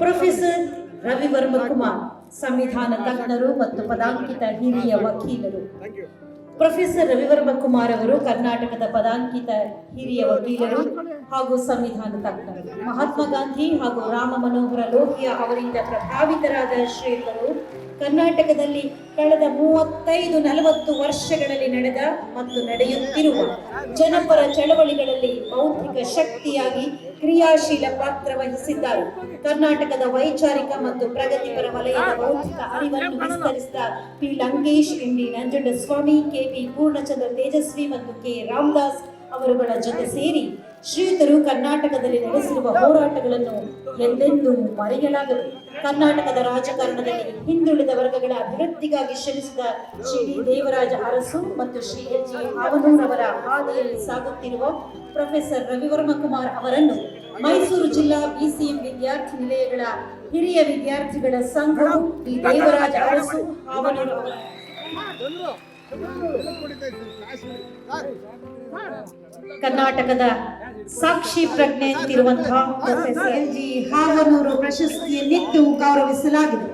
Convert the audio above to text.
Professor Ravi Varma Kumar, ಸಂವಿಧಾನ ತಜ್ಞರು ಮತ್ತು ಪದಾಂಕಿತ ಹಿರಿಯ ವಕೀಲರು. ಪ್ರೊಫೆಸರ್ ರವಿವರ್ಮ ಕುಮಾರ್ ಅವರು ಕರ್ನಾಟಕದ ಪದಾಂಕಿತ ಹಿರಿಯ ವಕೀಲರು ಹಾಗೂ ಸಂವಿಧಾನ ತಜ್ಞರು. ಮಹಾತ್ಮ ಗಾಂಧಿ ಹಾಗೂ ರಾಮ ಮನೋಹರ ಲೋಹಿಯಾ ಅವರಿಂದ ಪ್ರಭಾವಿತರಾದ ಶ್ರೀಗಳು ಕರ್ನಾಟಕದಲ್ಲಿ ಕಳೆದ ಮೂವತ್ತೈದು, ನಲವತ್ತು ವರ್ಷಗಳಲ್ಲಿ ನಡೆದ ಮತ್ತು ನಡೆಯುತ್ತಿರುವ ಜನಪರ ಚಳವಳಿಗಳಲ್ಲಿ ಬೌದ್ಧಿಕ ಶಕ್ತಿಯಾಗಿ ಕ್ರಿಯಾಶೀಲ ಪಾತ್ರ ವಹಿಸಿದ್ದಾರೆ. ಕರ್ನಾಟಕದ ವೈಚಾರಿಕ ಮತ್ತು ಪ್ರಗತಿಪರ ವಲಯದ ಬೌದ್ಧಿಕ ಅರಿವನ್ನು ವಿಸ್ತರಿಸಿದ ಪಿ ಲಂಕೇಶ್ ಇಂಡಿ D Nanjundaswamy, K P Purnachandra Tejaswi ಮತ್ತು ಕೆ ರಾಮದಾಸ್ ಅವರುಗಳ ಜೊತೆ ಸೇರಿ ಶ್ರೀಯುತರು ಕರ್ನಾಟಕದಲ್ಲಿ ನಡೆಸಿರುವ ಹೋರಾಟಗಳನ್ನು ಎಂದೆಂದೂ ಮರೆಯಲಾಗದು. ಕರ್ನಾಟಕದ ರಾಜಕಾರಣದಲ್ಲಿ ಹಿಂದುಳಿದ ವರ್ಗಗಳ ಅಭಿವೃದ್ಧಿಗಾಗಿ ಶ್ರಮಿಸಿದ ಶ್ರೀ ದೇವರಾಜ ಅರಸು ಮತ್ತು ಶ್ರೀ ಎಚ್. ಜಿ ಅವರ ಹಾದಿಯಲ್ಲಿ ಸಾಗುತ್ತಿರುವ ಪ್ರೊಫೆಸರ್ ರವಿವರ್ಮ ಕುಮಾರ್ ಅವರನ್ನು ಮೈಸೂರು ಜಿಲ್ಲಾ ಬಿಸಿಎಂ ವಿದ್ಯಾರ್ಥಿ ನಿಲಯಗಳ ಹಿರಿಯ ವಿದ್ಯಾರ್ಥಿಗಳ ಸಂಘವು ಡಿ ದೇವರಾಜ ಅರಸು ಅವರ ಕರ್ನಾಟಕದ ಸಾಕ್ಷಿ ಪ್ರಜ್ಞೆ ಅಂತಿರುವಂತಹ ಜಿ ಹಾವನೂರು ಪ್ರಶಸ್ತಿಯನ್ನಿತ್ತು ಗೌರವಿಸಲಾಗಿದೆ.